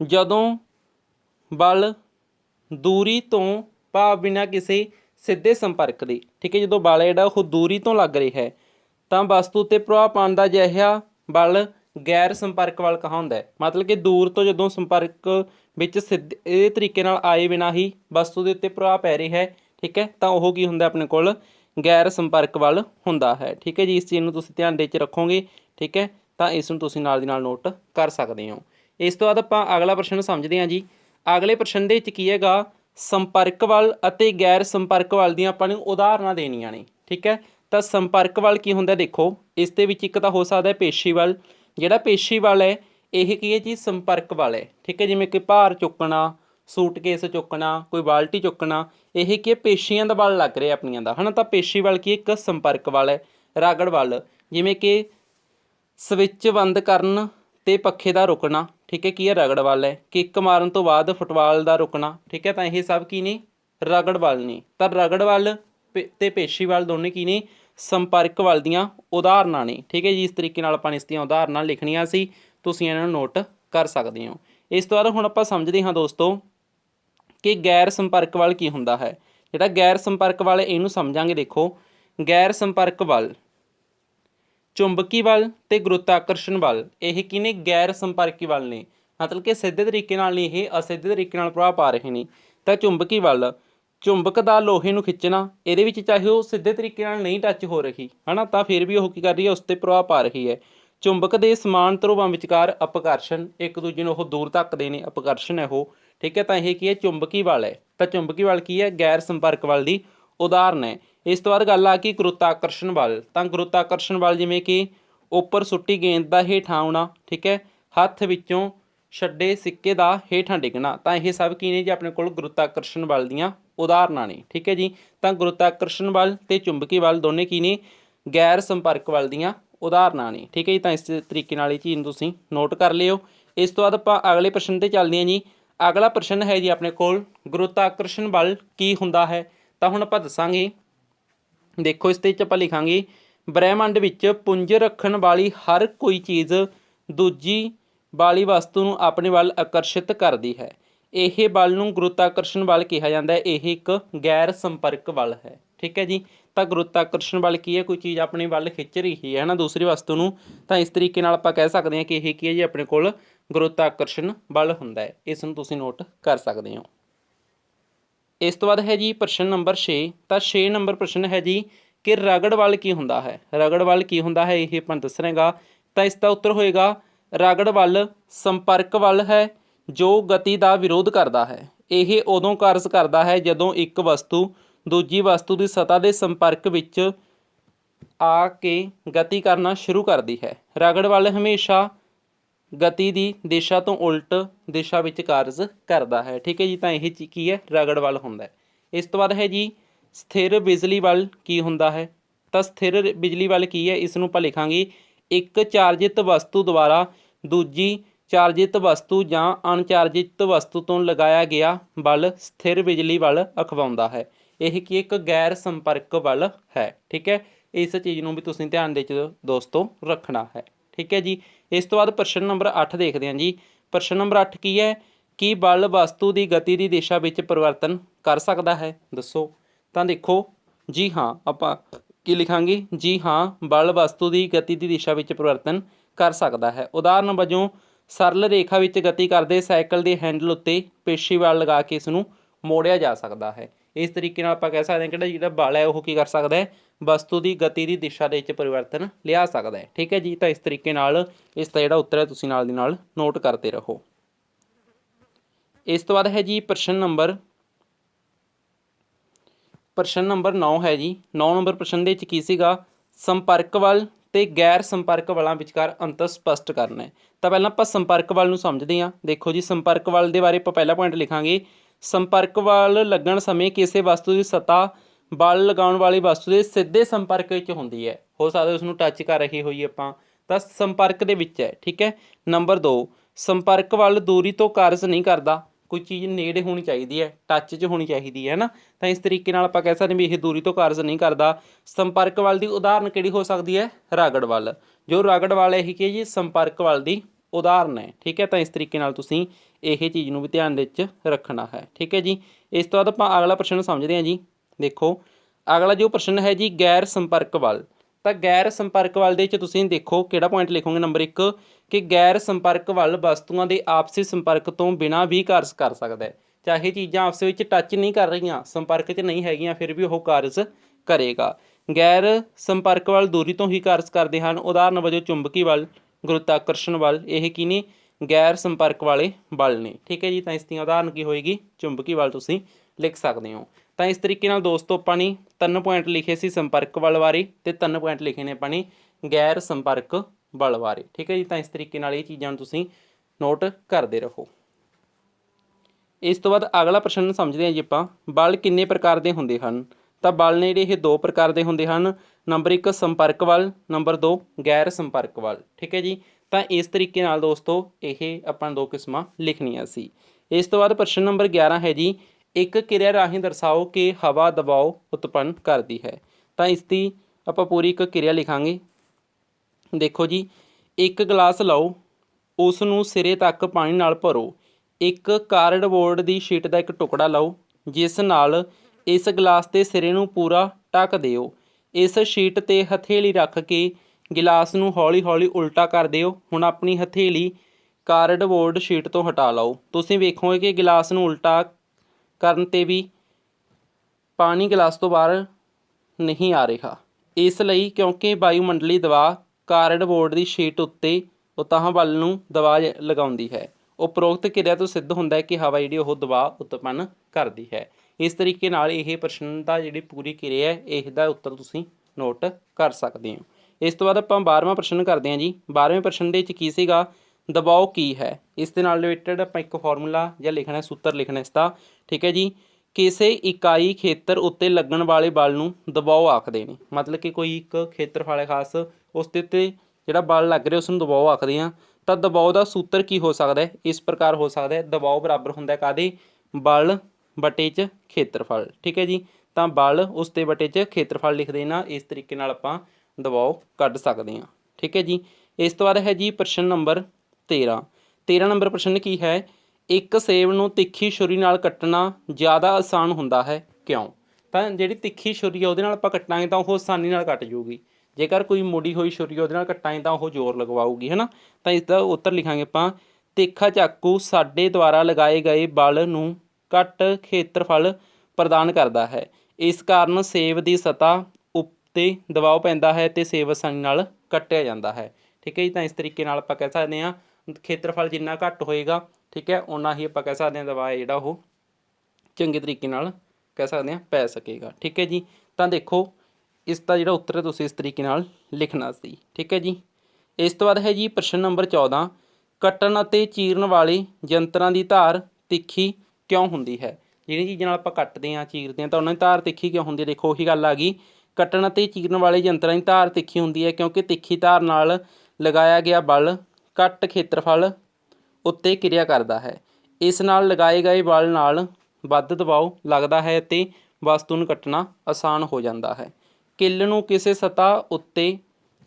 ਜਦੋਂ ਬਲ ਦੂਰੀ ਤੋਂ ਭਾਵ ਬਿਨਾਂ ਕਿਸੇ ਸਿੱਧੇ ਸੰਪਰਕ ਦੇ ਠੀਕ ਹੈ ਜਦੋਂ ਬਲ ਜਿਹੜਾ ਉਹ ਦੂਰੀ ਤੋਂ ਲੱਗ ਰਿਹਾ ਹੈ ਤਾਂ ਵਸਤੂ ਤੇ ਪ੍ਰਭਾਵ ਪਾਉਣ ਦਾ ਅਜਿਹਾ ਬਲ ਗੈਰ ਸੰਪਰਕ ਬਲ ਕਹਾਉਂਦਾ ਹੈ। ਮਤਲਬ ਕਿ ਦੂਰ ਤੋਂ ਜਦੋਂ ਸੰਪਰਕ ਵਿੱਚ ਸਿੱਧੇ ਇਹ ਤਰੀਕੇ ਨਾਲ ਆਏ ਬਿਨਾਂ ਹੀ ਵਸਤੂ ਦੇ ਉੱਤੇ ਪ੍ਰਭਾਵ ਪੈ ਰਿਹਾ ਹੈ ਠੀਕ ਹੈ ਤਾਂ ਉਹ ਕੀ ਹੁੰਦਾ ਆਪਣੇ ਕੋਲ? ਗੈਰ ਸੰਪਰਕ ਵੱਲ ਹੁੰਦਾ ਹੈ। ਠੀਕ ਹੈ ਜੀ, ਇਸ ਚੀਜ਼ ਨੂੰ ਤੁਸੀਂ ਧਿਆਨ ਦੇ ਵਿੱਚ ਰੱਖੋਗੇ, ਠੀਕ ਹੈ, ਤਾਂ ਇਸ ਨੂੰ ਤੁਸੀਂ ਨਾਲ ਦੀ ਨਾਲ ਨੋਟ ਕਰ ਸਕਦੇ ਹੋ। ਇਸ ਤੋਂ ਬਾਅਦ ਆਪਾਂ ਅਗਲਾ ਪ੍ਰਸ਼ਨ ਸਮਝਦੇ ਹਾਂ ਜੀ। ਅਗਲੇ ਪ੍ਰਸ਼ਨ ਦੇ ਵਿੱਚ ਕੀ ਹੈਗਾ? ਸੰਪਰਕ ਵੱਲ ਅਤੇ ਗੈਰ ਸੰਪਰਕ ਵੱਲ ਦੀਆਂ ਆਪਾਂ ਨੂੰ ਉਦਾਹਰਨਾਂ ਦੇਣੀਆਂ ਨੇ। ਠੀਕ ਹੈ, ਤਾਂ ਸੰਪਰਕ ਵੱਲ ਕੀ ਹੁੰਦਾ ਦੇਖੋ, ਇਸ ਦੇ ਵਿੱਚ ਇੱਕ ਤਾਂ ਹੋ ਸਕਦਾ ਹੈ ਪੇਸ਼ੀ ਵੱਲ। ਜਿਹੜਾ ਪੇਸ਼ੀ ਵੱਲ ਹੈ, ਇਹ ਕੀ ਹੈ ਜੀ? ਸੰਪਰਕ ਵੱਲ ਹੈ। ਠੀਕ ਹੈ, ਜਿਵੇਂ ਕਿ ਭਾਰ ਚੁੱਕਣਾ ਸੂਟਕੇਸ ਚੁੱਕਣਾ, ਕੋਈ ਬਾਲਟੀ ਚੁੱਕਣਾ, ਇਹ ਕੀ ਹੈ ਪੇਸ਼ੀਆਂ ਦਾ ਵੱਲ ਲੱਗ ਰਿਹਾ ਆਪਣੀਆਂ ਦਾ। ਹਨਾ, ਤਾਂ ਪੇਸ਼ੀ ਵੱਲ ਕੀ ਇੱਕ ਸੰਪਰਕ ਵੱਲ ਹੈ, ਰਗੜ ਵੱਲ। ਜਿਵੇਂ ਕਿ ਸਵਿੱਚ ਬੰਦ ਕਰਨ ਤੇ ਪੱਖੇ ਦਾ ਰੁਕਣਾ, ਠੀਕ ਹੈ, ਕੀ ਹੈ ਰਗੜ ਵੱਲ ਹੈ। ਕਿੱਕ ਮਾਰਨ ਤੋਂ ਬਾਅਦ ਫੁੱਟਬਾਲ ਦਾ ਰੁਕਣਾ, ਠੀਕ ਹੈ, ਤਾਂ ਇਹ ਸਭ ਕੀ ਨੇ? ਰਗੜ ਵੱਲ ਨੇ। ਤਾਂ ਰਗੜ ਵੱਲ ਪੇ- ਤੇ ਪੇਸ਼ੀ ਵੱਲ ਦੋਨੇ ਕੀ ਨੇ? ਸੰਪਰਕ ਵੱਲ ਦੀਆਂ ਉਦਾਹਰਨਾਂ ਨੇ। ਠੀਕ ਹੈ ਜੀ, ਇਸ ਤਰੀਕੇ ਨਾਲ ਆਪਾਂ ਨੇ ਇਸ ਦੀਆਂ ਉਦਾਹਰਨਾਂ ਲਿਖਣੀਆਂ ਸੀ। ਤੁਸੀਂ ਇਹਨਾਂ ਨੂੰ ਨੋਟ ਕਰ ਸਕਦੇ ਹੋ। ਇਸ ਤੋਂ ਬਾਅਦ ਹੁਣ ਆਪਾਂ ਸਮਝਦੇ ਹਾਂ ਦੋਸਤੋ ਕਿ ਗੈਰ ਸੰਪਰਕ ਬਲ ਕੀ ਹੁੰਦਾ ਹੈ? ਜਿਹੜਾ ਗੈਰ ਸੰਪਰਕ ਬਲ ਇਹਨੂੰ ਸਮਝਾਂਗੇ ਦੇਖੋ। ਗੈਰ ਸੰਪਰਕ ਬਲ ਚੁੰਬਕੀ ਬਲ ਤੇ ਗੁਰੁੱਤਾਕਰਸ਼ਣ ਬਲ ਇਹ ਕੀ ਨੇ ਗੈਰ ਸੰਪਰਕੀ ਬਲ ਨੇ। ਮਤਲਬ ਕਿ ਸਿੱਧੇ ਤਰੀਕੇ ਨਾਲ ਨਹੀਂ ਇਹ, ਅਸਿੱਧੇ ਤਰੀਕੇ ਨਾਲ ਪ੍ਰਭਾਵ ਪਾ ਰਹੇ ਨੇ। ਤਾਂ ਚੁੰਬਕੀ ਬਲ ਚੁੰਬਕ ਦਾ ਲੋਹੇ ਨੂੰ ਖਿੱਚਣਾ, ਇਹਦੇ ਵਿੱਚ ਚਾਹੇ ਉਹ ਸਿੱਧੇ ਤਰੀਕੇ ਨਾਲ ਨਹੀਂ ਟੱਚ ਹੋ ਰਹੀ, ਹਨਾ? ਤਾਂ ਫਿਰ ਵੀ ਉਹ ਕੀ ਕਰ ਰਹੀ ਹੈ? ਉਸ ਤੇ ਪ੍ਰਭਾਵ ਪਾ ਰਹੀ ਹੈ। ਚੁੰਬਕ ਦੇ ਸਮਾਨ ਧਰੁਵਾਂ ਵਿਚਕਾਰ ਅਪਕਰਸ਼ਣ, ਇੱਕ ਦੂਜੇ ਨੂੰ ਉਹ ਦੂਰ ਧੱਕਦੇ ਨੇ, ਅਪਕਰਸ਼ਣ ਹੈ ਉਹ। ਠੀਕ ਹੈ, ਤਾਂ ਇਹ ਕੀ ਹੈ, ਚੁੰਬਕੀ ਬਲ ਹੈ। ਤਾਂ ਚੁੰਬਕੀ ਬਲ ਕੀ ਹੈ, ਗੈਰ ਸੰਪਰਕ ਬਲ ਦੀ ਉਦਾਹਰਨ ਹੈ। ਇਸ ਤੋਂ ਬਾਅਦ ਗੱਲ ਆ ਕਿ ਗੁਰੁੱਤਾਕਰਸ਼ਣ ਬਲ ਤਾਂ ਗੁਰੁੱਤਾਕਰਸ਼ਣ ਬਲ ਜਿਵੇਂ ਕਿ ਉੱਪਰ ਸੁੱਟੀ ਗੇਂਦ ਦਾ ਹੇਠਾਂ ਆਉਣਾ, ਠੀਕ ਹੈ, ਹੱਥ ਵਿੱਚੋਂ ਛੱਡੇ ਸਿੱਕੇ ਦਾ ਹੇਠਾਂ ਡਿੱਗਣਾ। ਤਾਂ ਇਹ ਸਭ ਕੀ ਨੇ ਜੀ, ਆਪਣੇ ਕੋਲ ਗੁਰੁੱਤਾਕਰਸ਼ਣ ਬਲ ਦੀਆਂ ਉਦਾਹਰਨਾਂ ਨੇ, ਠੀਕ ਹੈ ਜੀ। ਤਾਂ ਗੁਰੁੱਤਾਕਰਸ਼ਣ ਬਲ ਤੇ ਚੁੰਬਕੀ ਬਲ ਦੋਨੇ ਕੀ ਨੇ, ਗੈਰ ਸੰਪਰਕ ਬਲ ਦੀਆਂ ਉਦਾਹਰਨਾਂ ਨੇ, ਠੀਕ ਹੈ ਜੀ। ਤਾਂ ਇਸ ਤਰੀਕੇ ਨਾਲ ਇਹ ਚੀਜ਼ ਨੂੰ ਤੁਸੀਂ ਨੋਟ ਕਰ ਲਿਓ। ਇਸ ਤੋਂ ਬਾਅਦ ਆਪਾਂ ਅਗਲੇ ਪ੍ਰਸ਼ਨ ਤੇ ਚੱਲਦੇ ਹਾਂ ਜੀ। ਅਗਲਾ ਪ੍ਰਸ਼ਨ ਹੈ ਜੀ ਆਪਣੇ ਕੋਲ ਗੁਰੁੱਤਾਕਰਸ਼ਣ ਬਲ ਕੀ ਹੁੰਦਾ ਹੈ? ਤਾਂ ਹੁਣ ਆਪਾਂ ਦੱਸਾਂਗੇ, ਦੇਖੋ ਇਸ ਤੇ ਵਿੱਚ ਆਪਾਂ ਲਿਖਾਂਗੇ, ਬ੍ਰਹਿਮੰਡ ਵਿੱਚ ਪੁੰਜ ਰੱਖਣ ਵਾਲੀ ਹਰ ਕੋਈ ਚੀਜ਼ ਦੂਜੀ ਵਾਲੀ ਵਸਤੂ ਨੂੰ ਆਪਣੇ ਵੱਲ ਆਕਰਸ਼ਿਤ ਕਰਦੀ ਹੈ। ਇਹ ਬਲ ਨੂੰ ਗੁਰੁੱਤਾਕਰਸ਼ਣ ਬਲ ਕਿਹਾ ਜਾਂਦਾ ਹੈ, ਇਹ ਇੱਕ ਗੈਰ ਸੰਪਰਕ ਬਲ ਹੈ। ਠੀਕ ਹੈ ਜੀ? ਤਾਂ ਗੁਰੁੱਤਾਕਰਸ਼ਣ ਬਲ ਕੀ ਹੈ? ਕੋਈ ਚੀਜ਼ ਆਪਣੇ ਵੱਲ ਖਿੱਚ ਰਹੀ ਹੈ ਨਾ ਦੂਸਰੀ ਵਸਤੂ ਨੂੰ। ਤਾਂ ਇਸ ਤਰੀਕੇ ਨਾਲ ਆਪਾਂ ਕਹਿ ਸਕਦੇ ਹਾਂ ਕਿ ਇਹ ਕੀ ਹੈ ਜੀ, ਆਪਣੇ ਕੋਲ ਗੁਰੁੱਤਾਕਰਸ਼ਣ ਬਲ ਹੁੰਦਾ ਹੈ। ਇਸ ਨੂੰ ਤੁਸੀਂ ਨੋਟ ਕਰ ਸਕਦੇ ਹੋ। ਇਸ ਤੋਂ ਬਾਅਦ ਹੈ ਜੀ ਪ੍ਰਸ਼ਨ ਨੰਬਰ 6 ਤਾਂ 6 ਨੰਬਰ ਪ੍ਰਸ਼ਨ ਹੈ ਜੀ ਕਿ ਰਗੜ ਬਲ ਕੀ ਹੁੰਦਾ ਹੈ? ਰਗੜ ਬਲ ਕੀ ਹੁੰਦਾ ਹੈ? ਇਹ ਆਪਾਂ ਦੱਸਣਾਗਾ। ਤਾਂ ਇਸ ਦਾ ਉੱਤਰ ਹੋਏਗਾ ਰਗੜ ਬਲ ਸੰਪਰਕ ਬਲ ਹੈ, ਜੋ ਗਤੀ ਦਾ ਵਿਰੋਧ ਕਰਦਾ ਹੈ। ਇਹ ਉਦੋਂ ਕਾਰਜ ਕਰਦਾ ਹੈ ਜਦੋਂ ਇੱਕ ਵਸਤੂ ਦੂਜੀ ਵਸਤੂ ਦੀ ਸਤਹ ਦੇ ਸੰਪਰਕ ਵਿੱਚ ਆ ਕੇ ਗਤੀ ਕਰਨਾ ਸ਼ੁਰੂ ਕਰਦੀ ਹੈ। ਰਗੜ ਬਲ ਹਮੇਸ਼ਾ ਗਤੀ ਦੀ ਦਿਸ਼ਾ ਤੋਂ ਉਲਟ ਦਿਸ਼ਾ ਵਿੱਚ ਕਾਰਜ ਕਰਦਾ ਹੈ। ਠੀਕ ਹੈ ਜੀ, ਤਾਂ ਇਹ ਚੀ- ਕੀ ਹੈ? ਰਗੜ ਬਲ ਹੁੰਦਾ ਹੈ। ਇਸ ਤੋਂ ਬਾਅਦ ਹੈ ਜੀ, ਸਥਿਰ ਬਿਜਲੀ ਬਲ ਕੀ ਹੁੰਦਾ ਹੈ? ਤਾਂ ਸਥਿਰ ਬਿਜਲੀ ਬਲ ਕੀ ਹੈ? ਇਸ ਨੂੰ ਆਪਾਂ ਲਿਖਾਂਗੇ ਇੱਕ ਚਾਰਜਿਤ ਵਸਤੂ ਦੁਆਰਾ ਦੂਜੀ ਚਾਰਜਿਤ ਵਸਤੂ ਜਾਂ ਅਣਚਾਰਜਿਤ ਵਸਤੂ ਤੋਂ ਲਗਾਇਆ ਗਿਆ ਬਲ ਸਥਿਰ ਬਿਜਲੀ ਬਲ ਅਖਵਾਉਂਦਾ ਹੈ। ਇਹ ਕੀ ਇੱਕ ਗੈਰ ਸੰਪਰਕ ਬਲ ਹੈ। ਠੀਕ ਹੈ, ਇਸ ਚੀਜ਼ ਨੂੰ ਵੀ ਤੁਸੀਂ ਧਿਆਨ ਦੇ ਵਿੱਚ ਦੋਸਤੋ ਰੱਖਣਾ ਹੈ। ਠੀਕ ਹੈ ਜੀ ਇਸ ਤੋਂ ਬਾਅਦ ਪ੍ਰਸ਼ਨ ਨੰਬਰ 8 ਦੇਖਦੇ ਹਾਂ ਜੀ। ਪ੍ਰਸ਼ਨ ਨੰਬਰ 8 ਕੀ ਹੈ? ਕੀ ਬਲ ਵਸਤੂ ਦੀ ਗਤੀ ਦੀ ਦਿਸ਼ਾ ਵਿੱਚ ਪਰਿਵਰਤਨ ਕਰ ਸਕਦਾ ਹੈ? ਦੱਸੋ। ਤਾਂ ਦੇਖੋ, ਜੀ ਹਾਂ, ਆਪਾਂ ਕੀ ਲਿਖਾਂਗੇ? ਜੀ ਹਾਂ, ਬਲ ਵਸਤੂ ਦੀ ਗਤੀ ਦੀ ਦਿਸ਼ਾ ਵਿੱਚ ਪਰਿਵਰਤਨ ਕਰ ਸਕਦਾ ਹੈ। ਉਦਾਹਰਨ ਵਜੋਂ, ਸਰਲ ਰੇਖਾ ਵਿੱਚ ਗਤੀ ਕਰਦੇ ਸਾਈਕਲ ਦੇ ਹੈਂਡਲ ਉੱਤੇ ਪੇਸ਼ੀ ਬਲ ਲਗਾ ਕੇ ਇਸ ਨੂੰ ਮੋੜਿਆ ਜਾ ਸਕਦਾ ਹੈ। ਇਸ ਤਰੀਕੇ ਨਾਲ ਆਪਾਂ ਕਹਿ ਸਕਦੇ ਹਾਂ ਕਿ ਜਿਹੜਾ ਬਲ ਹੈ ਉਹ ਕੀ ਕਰ ਸਕਦਾ ਹੈ? ਵਸਤੂ ਦੀ ਗਤੀ ਦੀ ਦਿਸ਼ਾ ਦੇ ਵਿੱਚ ਪਰਿਵਰਤਨ ਲਿਆ ਸਕਦਾ ਹੈ। ਠੀਕ ਹੈ ਜੀ? ਤਾਂ ਇਸ ਤਰੀਕੇ ਨਾਲ ਇਸ ਦਾ ਜਿਹੜਾ ਉੱਤਰ ਹੈ, ਤੁਸੀਂ ਨਾਲ ਦੀ ਨਾਲ ਨੋਟ ਕਰਦੇ ਰਹੋ। ਇਸ ਤੋਂ ਬਾਅਦ ਹੈ ਜੀ ਪ੍ਰਸ਼ਨ ਨੰਬਰ ਪ੍ਰਸ਼ਨ ਨੰਬਰ 9 ਹੈ ਜੀ। 9 ਨੰਬਰ ਪ੍ਰਸ਼ਨ ਦੇ ਵਿੱਚ ਕੀ ਸੀਗਾ? ਸੰਪਰਕ ਵੱਲ ਤੇ ਗੈਰ ਸੰਪਰਕ ਵਾਲਾਂ ਵਿਚਕਾਰ ਅੰਤਰ ਸਪਸ਼ਟ ਕਰਨਾ ਹੈ। ਤਾਂ ਪਹਿਲਾਂ ਆਪਾਂ ਸੰਪਰਕ ਬਲ ਨੂੰ ਸਮਝਦੇ ਹਾਂ। ਦੇਖੋ ਜੀ, ਸੰਪਰਕ ਬਲ ਦੇ ਬਾਰੇ ਆਪਾਂ ਪਹਿਲਾ ਪੁਆਇੰਟ ਲਿਖਾਂਗੇ। ਸੰਪਰਕ ਬਲ ਲੱਗਣ ਸਮੇਂ ਕਿਸੇ ਵਸਤੂ ਦੀ ਸਤ੍ਹਾ ਬਲ ਲਗਾਉਣ ਵਾਲੀ ਵਸਤੂ ਦੇ ਸਿੱਧੇ ਸੰਪਰਕ ਵਿੱਚ ਹੁੰਦੀ ਹੈ। ਹੋ ਸਕਦਾ ਉਸ ਨੂੰ ਟੱਚ ਕਰ ਰਹੀ ਹੋਈ ਆਪਾਂ। ਤਾਂ ਸੰਪਰਕ ਦੇ ਵਿੱਚ ਹੈ, ਠੀਕ ਹੈ? ਨੰਬਰ 2 ਸੰਪਰਕ ਵੱਲ ਦੂਰੀ ਤੋਂ ਕਾਰਜ ਨਹੀਂ ਕਰਦਾ। ਕੋਈ ਚੀਜ਼ ਨੇੜੇ ਹੋਣੀ ਚਾਹੀਦੀ ਹੈ ਟੱਚ 'ਚ ਹੋਣੀ ਚਾਹੀਦੀ ਹੈ ਨਾ ਤਾਂ ਇਸ ਤਰੀਕੇ ਨਾਲ ਆਪਾਂ ਕਹਿ ਸਕਦੇ ਵੀ ਇਹ ਦੂਰੀ ਤੋਂ ਕਾਰਜ ਨਹੀਂ ਕਰਦਾ। ਸੰਪਰਕ ਵੱਲ ਦੀ ਉਦਾਹਰਨ ਕਿਹੜੀ ਹੋ ਸਕਦੀ ਹੈ? ਰਾਗੜ ਵੱਲ। ਜੋ ਰਾਗੜ ਵੱਲ ਇਹ ਕਿ ਜੀ, ਸੰਪਰਕ ਵੱਲ ਦੀ ਉਦਾਹਰਨ ਹੈ, ਠੀਕ ਹੈ? ਤਾਂ ਇਸ ਤਰੀਕੇ ਨਾਲ ਤੁਸੀਂ ਇਹ ਚੀਜ਼ ਨੂੰ ਵੀ ਧਿਆਨ ਦੇ ਵਿੱਚ ਰੱਖਣਾ ਹੈ, ਠੀਕ ਹੈ ਜੀ? ਇਸ ਤੋਂ ਬਾਅਦ ਆਪਾਂ ਅਗਲਾ ਪ੍ਰਸ਼ਨ ਸਮਝਦੇ ਹਾਂ ਜੀ। ਦੇਖੋ, ਅਗਲਾ ਜੋ ਪ੍ਰਸ਼ਨ ਹੈ ਜੀ ਗੈਰ ਸੰਪਰਕ ਵੱਲ। ਤਾਂ ਗੈਰ ਸੰਪਰਕ ਵੱਲ ਦੇ ਵਿੱਚ ਤੁਸੀਂ ਦੇਖੋ ਕਿਹੜਾ ਪੁਆਇੰਟ ਲਿਖੋਗੇ? ਨੰਬਰ 1 ਕਿ ਗੈਰ ਸੰਪਰਕ ਵੱਲ ਵਸਤੂਆਂ ਦੇ ਆਪਸੀ ਸੰਪਰਕ ਤੋਂ ਬਿਨਾਂ ਵੀ ਕਾਰਜ ਕਰ ਸਕਦਾ ਹੈ। ਚਾਹੇ ਚੀਜ਼ਾਂ ਆਪਸ ਵਿੱਚ ਟੱਚ ਨਹੀਂ ਕਰ ਰਹੀਆਂ, ਸੰਪਰਕ 'ਚ ਨਹੀਂ ਹੈਗੀਆਂ, ਫਿਰ ਵੀ ਉਹ ਕਾਰਜ ਕਰੇਗਾ। ਗੈਰ ਸੰਪਰਕ ਵੱਲ ਦੂਰੀ ਤੋਂ ਹੀ ਕਾਰਜ ਕਰਦੇ ਹਨ। ਉਦਾਹਰਨ ਵਜੋਂ ਚੁੰਬਕੀ ਵੱਲ, ਗੁਰੁਤਾਕਰਸ਼ਣ ਵੱਲ, ਇਹ ਕੀ ਨੇ? ਗੈਰ ਸੰਪਰਕ ਵਾਲੇ ਬਲ ਨੇ। ਠੀਕ ਹੈ ਜੀ, ਤਾਂ ਇਸ ਦੀ ਉਦਾਹਰਨ ਕੀ ਹੋਏਗੀ? ਚੁੰਬਕੀ ਵੱਲ ਤੁਸੀਂ ਲਿਖ ਸਕਦੇ ਹੋ। ਤਾਂ ਇਸ ਤਰੀਕੇ ਨਾਲ ਦੋਸਤੋ ਆਪਾਂ ਨੇ ਤਿੰਨ ਪੁਆਇੰਟ ਲਿਖੇ ਸੀ ਸੰਪਰਕ ਬਲ ਬਾਰੇ ਤੇ ਤਿੰਨ ਪੁਆਇੰਟ ਲਿਖੇ ਨੇ ਆਪਾਂ ਨੇ ਗੈਰ ਸੰਪਰਕ ਬਲ ਬਾਰੇ ਠੀਕ ਹੈ ਜੀ, ਤਾਂ ਇਸ ਤਰੀਕੇ ਨਾਲ ਇਹ ਚੀਜ਼ਾਂ ਨੂੰ ਤੁਸੀਂ ਨੋਟ ਕਰਦੇ ਰਹੋ। ਇਸ ਤੋਂ ਬਾਅਦ ਅਗਲਾ ਪ੍ਰਸ਼ਨ ਸਮਝਦੇ ਹਾਂ ਜੀ ਆਪਾਂ। ਬਲ ਕਿੰਨੇ ਪ੍ਰਕਾਰ ਦੇ ਹੁੰਦੇ ਹਨ? ਤਾਂ ਬਲ ਨੇ ਜਿਹੜੇ ਇਹ ਦੋ ਪ੍ਰਕਾਰ ਦੇ ਹੁੰਦੇ ਹਨ ਨੰਬਰ 1 ਸੰਪਰਕ ਬਲ ਨੰਬਰ 2 ਗੈਰ ਸੰਪਰਕ ਬਲ ਠੀਕ ਹੈ ਜੀ, ਤਾਂ ਇਸ ਤਰੀਕੇ ਨਾਲ ਦੋਸਤੋ ਇਹ ਆਪਾਂ ਦੋ ਕਿਸਮਾਂ ਲਿਖਣੀਆਂ ਸੀ। ਇਸ ਤੋਂ ਬਾਅਦ ਪ੍ਰਸ਼ਨ ਨੰਬਰ 11 ਹੈ ਜੀ ਇੱਕ ਕਿਰਿਆ ਰਾਹੀਂ ਦਰਸਾਓ ਕਿ ਹਵਾ ਦਬਾਅ ਉਤਪੰਨ ਕਰਦੀ ਹੈ। ਤਾਂ ਇਸ ਦੀ ਆਪਾਂ ਪੂਰੀ ਇੱਕ ਕਿਰਿਆ ਲਿਖਾਂਗੇ। ਦੇਖੋ ਜੀ, ਇੱਕ ਗਲਾਸ ਲਓ ਉਸ ਨੂੰ ਸਿਰੇ ਤੱਕ ਪਾਣੀ ਨਾਲ ਭਰੋ। ਇੱਕ ਕਾਰਡਬੋਰਡ ਦੀ ਸ਼ੀਟ ਦਾ ਇੱਕ ਟੁਕੜਾ ਲਓ, ਜਿਸ ਨਾਲ ਇਸ ਗਲਾਸ ਦੇ ਸਿਰੇ ਨੂੰ ਪੂਰਾ ਢੱਕ ਦਿਓ। ਇਸ ਸ਼ੀਟ ਤੇ ਹਥੇਲੀ ਰੱਖ ਕੇ ਗਿਲਾਸ ਨੂੰ ਹੌਲੀ-ਹੌਲੀ ਉਲਟਾ ਕਰ ਦਿਓ। ਹੁਣ ਆਪਣੀ ਹਥੇਲੀ ਕਾਰਡਬੋਰਡ ਸ਼ੀਟ ਤੋਂ ਹਟਾ ਲਓ। ਤੁਸੀਂ ਵੇਖੋਗੇ ਕਿ ਗਿਲਾਸ ਨੂੰ ਉਲਟਾ ਕਰਨ ਤੇ ਵੀ ਪਾਣੀ ਗਲਾਸ ਤੋਂ ਬਾਹਰ ਨਹੀਂ ਆ ਰਿਹਾ। ਇਸ ਲਈ ਕਿਉਂਕਿ ਵਾਯੂਮੰਡਲੀ ਦਬਾਅ ਕਾਰਡਬੋਰਡ ਦੀ ਸ਼ੀਟ ਉੱਤੇ ਉਤਾਹ ਵੱਲ ਨੂੰ ਦਬਾਅ ਲਗਾਉਂਦੀ ਹੈ। ਉਪਰੋਕਤ ਕਿਰਿਆ ਤੋਂ ਸਿੱਧ ਹੁੰਦਾ ਹੈ ਕਿ ਹਵਾ ਜਿਹੜੀ ਉਹ ਦਬਾਅ ਉਤਪੰਨ ਕਰਦੀ ਹੈ। ਇਸ ਤਰੀਕੇ ਨਾਲ ਇਹ ਪ੍ਰਸ਼ਨ ਦਾ ਜਿਹੜੀ ਪੂਰੀ ਕਿਰਿਆ ਹੈ ਇਸ ਦਾ ਉੱਤਰ ਤੁਸੀਂ ਨੋਟ ਕਰ ਸਕਦੇ ਹੋ। ਇਸ ਤੋਂ ਬਾਅਦ ਆਪਾਂ 12ਵਾਂ ਪ੍ਰਸ਼ਨ ਕਰਦੇ ਹਾਂ ਜੀ। 12ਵੇਂ ਪ੍ਰਸ਼ਨ ਦੇ ਵਿੱਚ ਕੀ ਸੀਗਾ? ਦਬਾਅ ਕੀ ਹੈ? ਇਸ ਦੇ ਨਾਲ ਰਿਲੇਟਡ ਆਪਾਂ ਇੱਕ ਫਾਰਮੂਲਾ ਜਾਂ ਲਿਖਣਾ ਹੈ, ਸੂਤਰ ਲਿਖਣਾ ਇਸ ਦਾ। ਠੀਕ ਹੈ ਜੀ? ਕਿਸੇ ਇਕਾਈ ਖੇਤਰ ਉੱਤੇ ਲੱਗਣ ਵਾਲੇ ਬਲ ਨੂੰ ਦਬਾਅ ਆਖਦੇ ਨੇ। ਮਤਲਬ ਕਿ ਕੋਈ ਇੱਕ ਖੇਤਰਫਲ ਹੈ ਖਾਸ ਉਸ ਦੇ ਉੱਤੇ ਜਿਹੜਾ ਬਲ ਲੱਗ ਰਿਹਾ ਉਸ ਨੂੰ ਦਬਾਅ ਆਖਦੇ ਆ ਤਾਂ ਦਬਾਅ ਦਾ ਸੂਤਰ ਕੀ ਹੋ ਸਕਦਾ ਹੈ? ਇਸ ਪ੍ਰਕਾਰ ਹੋ ਸਕਦਾ ਹੈ ਦਬਾਅ ਬਰਾਬਰ ਹੁੰਦਾ ਹੈ ਕਾਦੇ ਬਲ ਬਟੇ ਚ ਖੇਤਰਫਲ। ਠੀਕ ਹੈ ਜੀ? ਤਾਂ ਬਲ ਉਸ ਤੇ ਬਟੇ ਚ ਖੇਤਰਫਲ ਲਿਖਦੇ ਨਾ ਇਸ ਤਰੀਕੇ ਨਾਲ ਆਪਾਂ ਦਬਾਅ ਕੱਢ ਸਕਦੇ ਹਾਂ। ਠੀਕ ਹੈ ਜੀ? ਇਸ ਤੋਂ ਬਾਅਦ ਹੈ ਜੀ ਪ੍ਰਸ਼ਨ ਨੰਬਰ 13 13 ਨੰਬਰ ਪ੍ਰਸ਼ਨ ਕੀ ਹੈ? ਇੱਕ ਸੇਬ ਨੂੰ ਤਿੱਖੀ ਛੁਰੀ ਨਾਲ ਕੱਟਣਾ ਜ਼ਿਆਦਾ ਆਸਾਨ ਹੁੰਦਾ ਹੈ ਕਿਉਂ? ਤਾਂ ਜਿਹੜੀ ਤਿੱਖੀ ਛੁਰੀ ਹੈ ਉਹਦੇ ਨਾਲ ਆਪਾਂ ਕੱਟਾਂਗੇ ਤਾਂ ਉਹ ਆਸਾਨੀ ਨਾਲ ਕੱਟ ਜਾਊਗੀ ਜੇਕਰ ਕੋਈ ਮੁੜੀ ਹੋਈ ਛੁਰੀ ਉਹਦੇ ਨਾਲ ਕੱਟਾਂਗੇ ਤਾਂ ਉਹ ਜ਼ੋਰ ਲਗਵਾਊਗੀ ਹੈ ਨਾ ਤਾਂ ਇਸ ਦਾ ਉੱਤਰ ਲਿਖਾਂਗੇ ਆਪਾਂ, ਤਿੱਖਾ ਚਾਕੂ ਸਾਡੇ ਦੁਆਰਾ ਲਗਾਏ ਗਏ ਬਲ ਨੂੰ ਘੱਟ ਖੇਤਰਫਲ ਪ੍ਰਦਾਨ ਕਰਦਾ ਹੈ। ਇਸ ਕਾਰਨ ਸੇਬ ਦੀ ਸਤ੍ਹਾ ਉੱਤੇ ਦਬਾਅ ਪੈਂਦਾ ਹੈ ਤੇ ਸੇਬ ਆਸਾਨੀ ਨਾਲ ਕੱਟਿਆ ਜਾਂਦਾ ਹੈ। ਠੀਕ ਹੈ ਜੀ, ਤਾਂ ਇਸ ਤਰੀਕੇ ਨਾਲ ਆਪਾਂ ਕਹਿ ਸਕਦੇ ਹਾਂ ਖੇਤਰਫਲ ਜਿੰਨਾ ਘੱਟ ਹੋਏਗਾ, ਠੀਕ ਹੈ ਉਨਾ ਹੀ ਆਪਾਂ ਕਹਿ ਸਕਦੇ ਹਾਂ ਦਬਾਅ ਜਿਹੜਾ ਉਹ ਚੰਗੇ ਤਰੀਕੇ ਨਾਲ ਕਹਿ ਸਕਦੇ ਹਾਂ ਪੈ ਸਕੇਗਾ, ਠੀਕ ਹੈ ਜੀ। ਤਾਂ ਦੇਖੋ, ਇਸ ਦਾ ਜਿਹੜਾ ਉੱਤਰ ਹੈ ਤੁਸੀਂ ਇਸ ਤਰੀਕੇ ਨਾਲ ਲਿਖਣਾ ਸੀ, ਠੀਕ ਹੈ ਜੀ। ਇਸ ਤੋਂ ਬਾਅਦ ਹੈ ਜੀ ਪ੍ਰਸ਼ਨ ਨੰਬਰ 14 ਕੱਟਣ ਅਤੇ ਚੀਰਨ ਵਾਲੇ ਯੰਤਰਾਂ ਦੀ ਧਾਰ ਤਿੱਖੀ ਕਿਉਂ ਹੁੰਦੀ ਹੈ? ਜਿਹੜੀਆਂ ਚੀਜ਼ਾਂ ਨਾਲ ਆਪਾਂ ਕੱਟਦੇ ਹਾਂ, ਚੀਰਦੇ ਹਾਂ, ਤਾਂ ਉਹਨਾਂ ਦੀ ਧਾਰ ਤਿੱਖੀ ਕਿਉਂ ਹੁੰਦੀ ਹੈ? ਦੇਖੋ, ਉਹੀ ਗੱਲ ਆ ਗਈ। ਕੱਟਣ ਅਤੇ ਚੀਰਨ ਵਾਲੇ ਯੰਤਰਾਂ ਦੀ ਧਾਰ ਤਿੱਖੀ ਹੁੰਦੀ ਹੈ ਕਿਉਂਕਿ ਤਿੱਖੀ ਧਾਰ ਨਾਲ ਲਗਾਇਆ ਗਿਆ ਬਲ ਘੱਟ ਖੇਤਰਫਲ ਉੱਤੇ ਕਿਰਿਆ ਕਰਦਾ ਹੈ। ਇਸ ਨਾਲ ਲਗਾਏ ਗਏ ਬਲ ਨਾਲ ਵੱਧ ਦਬਾਅ ਲੱਗਦਾ ਹੈ ਅਤੇ ਵਸਤੂ ਨੂੰ ਕੱਟਣਾ ਆਸਾਨ ਹੋ ਜਾਂਦਾ ਹੈ। ਕਿੱਲ ਨੂੰ ਕਿਸੇ ਸਤ੍ਹਾ ਉੱਤੇ,